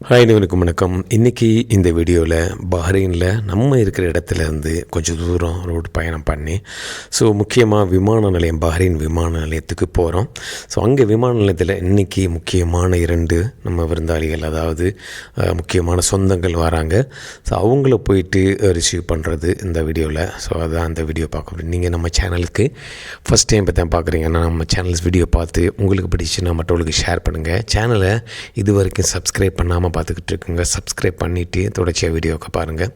Hi அனைவருக்கும் வணக்கம். இன்றைக்கி இந்த வீடியோவில் பஹ்ரைனில் நம்ம இருக்கிற இடத்துல இருந்து கொஞ்சம் தூரம் ரோடு பயணம் பண்ணி ஸோ முக்கியமாக விமான நிலையம் பஹ்ரைன் விமான நிலையத்துக்கு போகிறோம் ஸோ அங்கே விமான நிலையத்தில் இன்றைக்கி முக்கியமான இரண்டு நம்ம விருந்தாளிகள் அதாவது முக்கியமான சொந்தங்கள் வராங்க. ஸோ அவங்கள போயிட்டு ரிசீவ் பண்ணுறது இந்த வீடியோவில் ஸோ அதான் அந்த வீடியோ பார்க்க நீங்கள் நம்ம சேனலுக்கு ஃபஸ்ட் டைம் இப்போ தான் பார்க்குறீங்கன்னா நம்ம சேனல்ஸ் வீடியோ பார்த்து உங்களுக்கு பிடிச்சுன்னா மற்றவங்களுக்கு ஷேர் பண்ணுங்கள் சேனலை இது வரைக்கும் சப்ஸ்கிரைப் பண்ணாமல் பார்த்துக்கிட்டு இருக்குங்க. சப்ஸ்கிரைப் பண்ணிவிட்டு தொடர்ச்சியாக வீடியோவை பாருங்கள்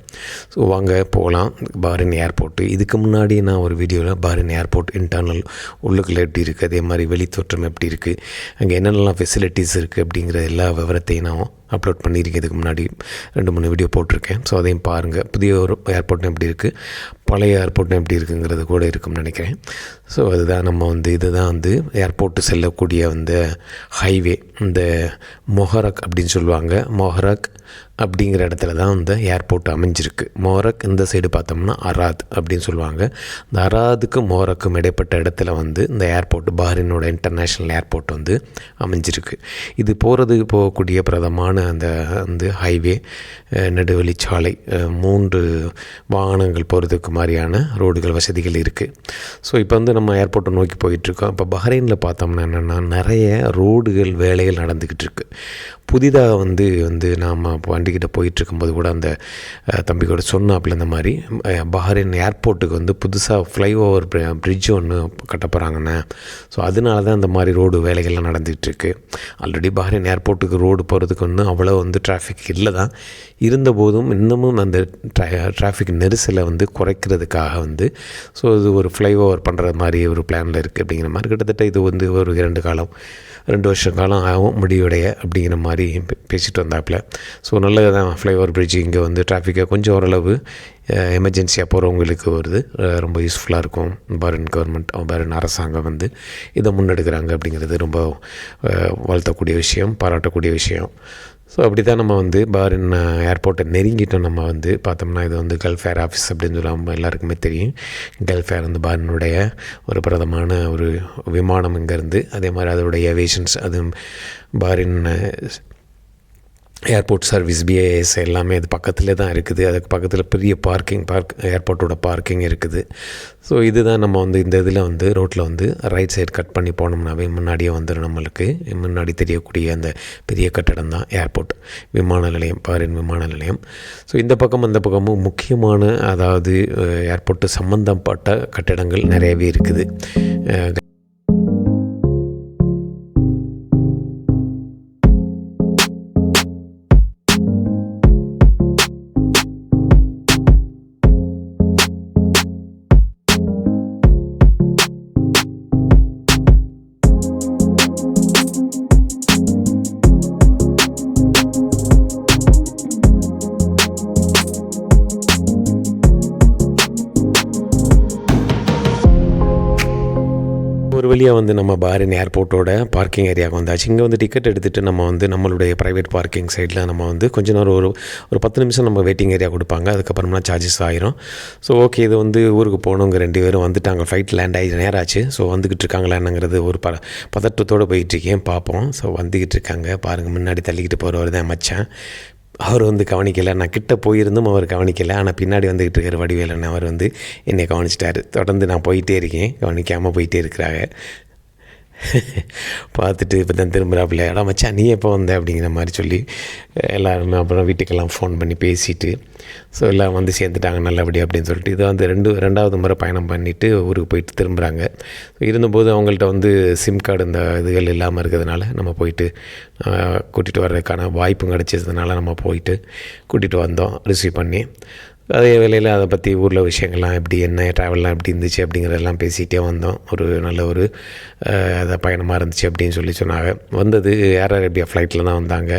ஸோ வாங்க போகலாம். பாரின் ஏர்போர்ட்டு இதுக்கு முன்னாடி நான் ஒரு வீடியோவில் பாரின் ஏர்போர்ட் இன்டர்னல் உள்ளுக்குள்ளே எப்படி இருக்குது அதே மாதிரி வெளித்தோற்றம் எப்படி இருக்குது அங்கே என்னென்னலாம் ஃபெசிலிட்டிஸ் இருக்குது அப்படிங்கிற எல்லா விவரத்தையும் நான் அப்லோட் பண்ணியிருக்கேன் இதுக்கு முன்னாடி ரெண்டு மூணு வீடியோ போட்டிருக்கேன். ஸோ அதையும் பாருங்கள் புதிய ஒரு ஏர்போர்ட்டும் எப்படி இருக்குது பழைய ஏர்போர்ட்டும் எப்படி இருக்குங்கிறது கூட இருக்கும்னு நினைக்கிறேன். ஸோ அதுதான் நம்ம வந்து இதுதான் வந்து ஏர்போர்ட்டு செல்லக்கூடிய அந்த ஹைவே இந்த மொஹரக் அப்படின்னு சொல்லுவாங்க. மொஹரக் அப்படிங்கிற இடத்துல தான் இந்த ஏர்போர்ட் அமைஞ்சிருக்கு. மோரக் இந்த சைடு பார்த்தோம்னா அராத் அப்படின்னு சொல்லுவாங்க. இந்த அராதுக்கும் மோரக்கும் இடைப்பட்ட இடத்துல வந்து இந்த ஏர்போர்ட் பாரினோட இன்டர்நேஷ்னல் ஏர்போர்ட் வந்து அமைஞ்சிருக்கு. இது போகிறது போகக்கூடிய பிரதமான அந்த வந்து ஹைவே நெடுவழிச்சாலை மூன்று வாகனங்கள் போகிறதுக்கு மாதிரியான ரோடுகள் வசதிகள் இருக்குது ஸோ இப்போ வந்து நம்ம ஏர்போர்ட்டை நோக்கி போயிட்டுருக்கோம். இப்போ பஹ்ரைனில் பார்த்தோம்னா என்னென்னா நிறைய ரோடுகள் வேலைகள் நடந்துக்கிட்டு இருக்குது புதிதாக வந்து வந்து நாம் வண்டிக்கிட்ட போயிட்டுருக்கும்போது கூட அந்த அஹ், தம்பி கூட சொன்னாப்புல இந்த மாதிரி அஹ், பஹ்ரைன் ஏர்போர்ட்டுக்கு வந்து புதுசாக ஃப்ளைஓவர் பிரிட்ஜ் ஒன்று கட்ட போகிறாங்கண்ணே ஸோ அதனால தான் இந்த மாதிரி ரோடு வேலைகள்லாம் நடந்துகிட்டு இருக்கு ஆல்ரெடி பஹ்ரைன் ஏர்போர்ட்டுக்கு ரோடு போகிறதுக்கு ஒன்றும் அவ்வளோ வந்து டிராஃபிக் இல்லை தான் இருந்தபோதும் இன்னமும் அந்த டிராஃபிக் நெரிசலை வந்து குறைக்கிறதுக்காக வந்து ஸோ இது ஒரு ஃப்ளைஓவர் பண்ணுற மாதிரி ஒரு பிளானில் இருக்குது அப்படிங்கிற மாதிரி. கிட்டத்தட்ட இது வந்து ஒரு இரண்டு காலம் ரெண்டு வருஷ காலம் ஆகும் முடிவுடைய அப்படிங்கிற மாதிரி பேசிட்டு வந்தாப்புல. ஸோ நல்லது தான் ஃப்ளைஓவர் பிரிட்ஜ் இங்கே வந்து டிராஃபிக்கை கொஞ்சம் ஓரளவு எமர்ஜென்சியாக போகிறவங்களுக்கு வருது. ரொம்ப யூஸ்ஃபுல்லாக இருக்கும். பாரன் கவர்மெண்ட் பாரன் அரசாங்கம் வந்து இதை முன்னெடுக்கிறாங்க அப்படிங்கிறது ரொம்ப வாழ்த்தக்கூடிய விஷயம் பாராட்டக்கூடிய விஷயம். ஸோ அப்படி தான் நம்ம வந்து பாரின் ஏர்போர்ட்டை நெருங்கிட்டோம் நம்ம வந்து. பார்த்தோம்னா இது வந்து கல்ஃப் ஏர் ஆஃபீஸ் அப்படின்னு சொல்லி நம்ம எல்லாருக்குமே தெரியும். கல்ஃப் ஏர் வந்து பாரினுடைய ஒரு பிரதமான ஒரு விமானம் இங்கேருந்து. அதே மாதிரி அதோடைய ஏவியேஷன்ஸ் அது பாரின் ஏர்போர்ட் சர்வீஸ் பிஏஎஸ் எல்லாமே அது பக்கத்தில் தான் இருக்குது. அதுக்கு பக்கத்தில் பெரிய பார்க்கிங் பார்க் ஏர்போர்ட்டோட பார்க்கிங் இருக்குது. ஸோ இதுதான் நம்ம வந்து இந்த இதில் வந்து ரோட்டில் வந்து ரைட் சைடு கட் பண்ணி போனோம்னாவே முன்னாடியே வந்துடும் நம்மளுக்கு. முன்னாடி தெரியக்கூடிய அந்த பெரிய கட்டடம் தான் ஏர்போர்ட் விமான நிலையம் பாரின் விமான நிலையம். ஸோ இந்த பக்கம் அந்த பக்கமும் முக்கியமான அதாவது ஏர்போர்ட்டு சம்மந்தப்பட்ட கட்டடங்கள் நிறையவே இருக்குது. வழியாக வந்து நம்ம பாரின் ஏர்போர்ட்டோட பார்க்கிங் ஏரியாவுக்கு வந்தாச்சு. இங்கே வந்து டிக்கெட் எடுத்துகிட்டு நம்ம வந்து நம்மளுடைய ப்ரைவேட் பார்க்கிங் சைடில் நம்ம வந்து கொஞ்ச நேரம் ஒரு ஒரு பத்து நிமிஷம் நம்ம வெயிட்டிங் ஏரியா கொடுப்பாங்க. அதுக்கப்புறமா சார்ஜஸ் ஆயிரும். ஸோ ஓகே இது வந்து ஊருக்கு போகணுங்க ரெண்டு பேரும் வந்துட்டாங்க. ஃப்ளைட் லேண்ட் ஆகி நேரம் ஆச்சு ஸோ வந்துக்கிட்டு இருக்காங்களான்னுங்கிறது ஒரு ப பதட்டத்தோடு போயிட்டுருக்கேன் பார்ப்போம். ஸோ வந்துக்கிட்டு இருக்காங்க. பாருங்கள் முன்னாடி தள்ளிக்கிட்டு போகிறவர் தான் மச்சான். அவர் வந்து கவனிக்கலை. நான் கிட்ட போயிருந்தும் அவர் கவனிக்கலை. ஆனால் பின்னாடி வந்துக்கிட்டு இருக்கிற வடிவேலன். அவர் வந்து என்னை கவனிச்சிட்டாரு. தொடர்ந்து நான் போயிட்டே இருக்கேன். கவனிக்காமல் போயிட்டே இருக்கிறாங்க. பார்த்துட்டு இப்போ தான் திரும்புகிறாப்புல இடம் மச்சான் நீ எப்போ வந்த? அப்படிங்கிற மாதிரி சொல்லி எல்லாருமே அப்புறம் வீட்டுக்கெல்லாம் ஃபோன் பண்ணி பேசிட்டு ஸோ எல்லாம் வந்து சேர்ந்துட்டாங்க நல்லபடியாக அப்படின்னு சொல்லிட்டு இதை வந்து ரெண்டு ரெண்டாவது முறை பயணம் பண்ணிவிட்டு ஊருக்கு போயிட்டு திரும்புகிறாங்க இருந்தபோது அவங்கள்ட்ட வந்து சிம் கார்டு இந்த இதுகள் இல்லாமல் இருக்கிறதுனால நம்ம போயிட்டு கூட்டிகிட்டு வர்றதுக்கான வாய்ப்பும் கிடச்சதுனால நம்ம போயிட்டு கூட்டிகிட்டு வந்தோம் ரிசீவ் பண்ணி. அதே வேலையில் அதை பற்றி ஊரில் விஷயங்கள்லாம் எப்படி என்ன ட்ராவல்லாம் எப்படி இருந்துச்சு அப்படிங்கிறதெல்லாம் பேசிகிட்டே வந்தோம். ஒரு நல்ல ஒரு அதை பயணமாக இருந்துச்சு அப்படின்னு சொல்லி சொன்னாங்க. வந்தது ஏர் அரேபியா ஃப்ளைட்டில் தான் வந்தாங்க.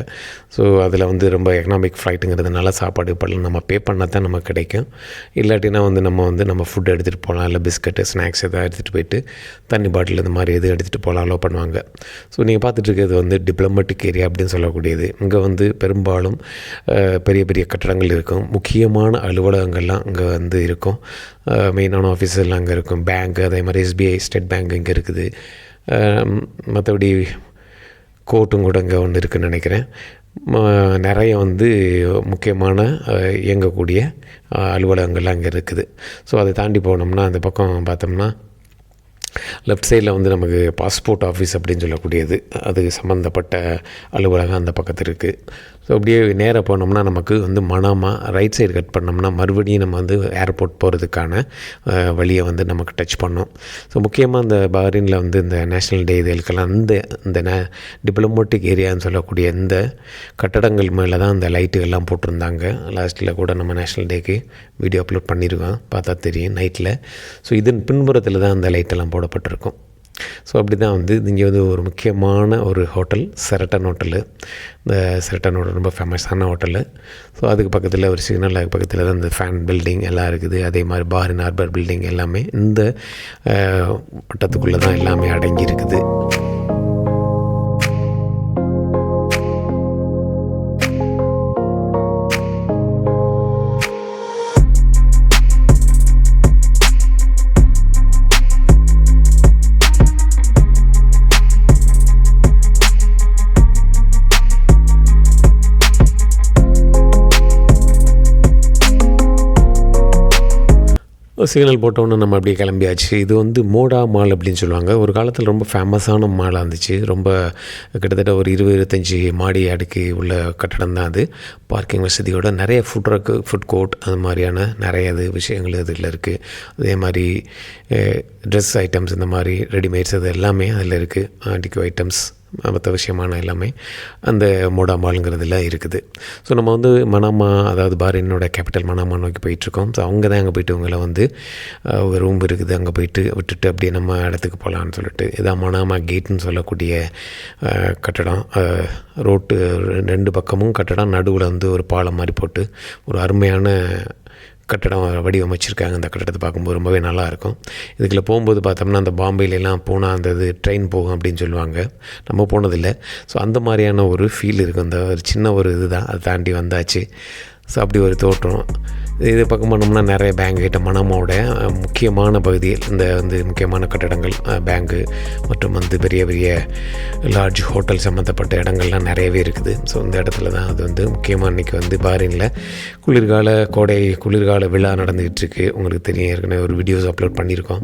ஸோ அதில் வந்து ரொம்ப எக்கனாமிக் ஃப்ளைட்டுங்கிறதுனால சாப்பாடு பழம் நம்ம பே பண்ணால் தான் நமக்கு கிடைக்கும். இல்லாட்டினா வந்து நம்ம வந்து நம்ம ஃபுட் எடுத்துகிட்டு போகலாம் இல்லை பிஸ்கட்டு ஸ்நாக்ஸ் எதாவது எடுத்துகிட்டு போயிட்டு தண்ணி பாட்டில் இந்த மாதிரி எது எடுத்துகிட்டு போகலாம் அலோவ் பண்ணுவாங்க. ஸோ நீங்கள் பார்த்துட்ருக்கிறது வந்து டிப்ளமேட்டிக் ஏரியா அப்படின்னு சொல்லக்கூடியது. இங்கே வந்து பெரும்பாலும் பெரிய பெரிய கட்டடங்கள் இருக்கும். முக்கியமான அலுவலகங்கள்லாம் இங்கே வந்து இருக்கும். மெயினான ஆஃபீஸ் எல்லாம் அங்கே இருக்கும். பேங்க் அதே மாதிரி எஸ்பிஐ ஸ்டேட் பேங்க் இங்கே இருக்குது. மற்றபடி கோர்ட்டும் கூட இங்கே ஒன்று இருக்குதுன்னு நினைக்கிறேன். நிறைய வந்து முக்கியமான இயங்கக்கூடிய அலுவலகங்கள்லாம் அங்கே இருக்குது. ஸோ அதை தாண்டி போனோம்னா அந்த பக்கம் பார்த்தோம்னா லெஃப்ட் சைடில் வந்து நமக்கு பாஸ்போர்ட் ஆஃபீஸ் அப்படின்னு சொல்லக்கூடியது. அது சம்மந்தப்பட்ட அலுவலகம் அந்த பக்கத்தில் இருக்குது ஸோ அப்படியே நேராக போனோம்னா நமக்கு வந்து மனமாக ரைட் சைடு கட் பண்ணோம்னா மறுபடியும் நம்ம வந்து ஏர்போர்ட் போகிறதுக்கான வழியை வந்து நமக்கு டச் பண்ணோம். ஸோ முக்கியமாக இந்த பஹ்ரைனில் வந்து இந்த நேஷ்னல் டே இதுகளுக்கெல்லாம் இந்த இந்த நே டிப்ளமோட்டிக் ஏரியான்னு சொல்லக்கூடிய இந்த கட்டடங்கள் மேலே தான் அந்த லைட்டுகள்லாம் போட்டிருந்தாங்க. லாஸ்ட்டில் கூட நம்ம நேஷ்னல் டேக்கு வீடியோ அப்லோட் பண்ணியிருக்கோம் பார்த்தா தெரியும் நைட்டில் ஸோ இதன் பின்புறத்தில் தான் அந்த லைட்டெல்லாம் போடப்பட்டிருக்கும் ஸோ அப்படி தான் வந்து இங்கே வந்து ஒரு முக்கியமான ஒரு ஹோட்டல் செரட்டன் ஹோட்டலு இந்த செரட்டன் ஹோட்டல் ரொம்ப ஃபேமஸான ஹோட்டலு ஸோ அதுக்கு பக்கத்தில் ஒரு சிக்னல் அதுக்கு பக்கத்தில் தான் இந்த ஃபேன் பில்டிங் எல்லாம் இருக்குது. அதே மாதிரி பாரின் ஆர்பர் பில்டிங் எல்லாமே இந்த வட்டத்துக்குள்ளே தான் எல்லாமே அடங்கி இருக்குது சிக்னல் போட்டோன்னே நம்ம அப்படியே கிளம்பியாச்சு. இது வந்து மோடா மால் அப்படின்னு சொல்லுவாங்க. ஒரு காலத்தில் ரொம்ப ஃபேமஸான மாலாக இருந்துச்சு. ரொம்ப கிட்டத்தட்ட ஒரு இருபது இருபத்தஞ்சி மாடி அடுக்கு உள்ள கட்டடம் தான் அது. பார்க்கிங் வசதியோட நிறைய ஃபுட் ட்ரக்கு ஃபுட் கோர்ட் அது மாதிரியான நிறைய இது விஷயங்கள் இதில் இருக்குது அதே மாதிரி ட்ரெஸ் ஐட்டம்ஸ் இந்த மாதிரி ரெடிமேட்ஸ் அது எல்லாமே அதில் இருக்குது ஆன்டிக்யூ ஐட்டம்ஸ் மற்ற விஷயமான எல்லாமே அந்த மோடா இருக்குது. ஸோ நம்ம வந்து மனாமா அதாவது பாரினோட கேபிட்டல் மனாமா நோக்கி போயிட்டுருக்கோம். ஸோ அவங்க தான் அங்கே போயிட்டு உங்களை வந்து ஒரு ரூம் இருக்குது. அங்கே போயிட்டு விட்டுட்டு அப்படியே நம்ம இடத்துக்கு போகலான்னு சொல்லிட்டு. இதான் மனாமா கேட்னு சொல்லக்கூடிய கட்டடம். ரோட்டு ரெண்டு பக்கமும் கட்டடம். நடுவில் வந்து ஒரு பாலம் மாதிரி போட்டு ஒரு அருமையான கட்டடம் வடிவமைச்சிருக்காங்க. அந்த கட்டடத்தை பார்க்கும்போது ரொம்பவே நல்லாயிருக்கும். இதுக்குள்ளே போகும்போது பார்த்தோம்னா அந்த பாம்பேலலாம் போனால் அந்த இது ட்ரெயின் போகும் அப்படின்னு சொல்லுவாங்க. நம்ம போனதில்லை. ஸோ அந்த மாதிரியான ஒரு ஃபீல் இருக்கும் அந்த ஒரு சின்ன ஒரு இதுதான். அதை தாண்டி வந்தாச்சு. ஸோ அப்படி ஒரு தோற்றம். இது பக்கம் பண்ணோம்னா நிறைய பேங்க் ஐட்டம் மனமோட முக்கியமான பகுதியில் இந்த வந்து முக்கியமான கட்டடங்கள் பேங்க்கு மற்றும் வந்து பெரிய பெரிய லார்ஜ் ஹோட்டல் சம்மந்தப்பட்ட இடங்கள்லாம் நிறையவே இருக்குது. ஸோ இந்த இடத்துல தான் அது வந்து முக்கியமாக இன்றைக்கி வந்து பாரினில் குளிர்கால கோடை குளிர்கால விழா நடந்துகிட்ருக்கு உங்களுக்கு தெரியும் ஏற்கனவே ஒரு வீடியோஸ் அப்லோட் பண்ணியிருக்கோம்.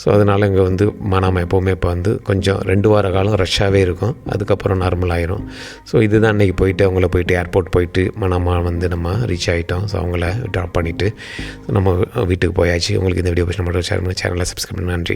ஸோ அதனால் இங்கே வந்து மனாம எப்போவுமே இப்போ வந்து கொஞ்சம் ரெண்டு வார காலம் ரஷ்ஷாகவே இருக்கும். அதுக்கப்புறம் நார்மல் ஆயிரும். ஸோ இதுதான் இன்றைக்கி போயிட்டு அவங்கள போயிட்டு ஏர்போர்ட் போயிட்டு மனாமா வந்து நம்ம ரீச் ஆகிட்டோம் ஸோ அவங்கள ட்ராப் பண்ணிவிட்டு நம்ம வீட்டுக்கு போயாச்சு. உங்களுக்கு இந்த வீடியோ பிடிச்ச மட்டும் ஷேர் பண்ணி சேனலை சப்ஸ்கிரைப் பண்ணி நன்றி.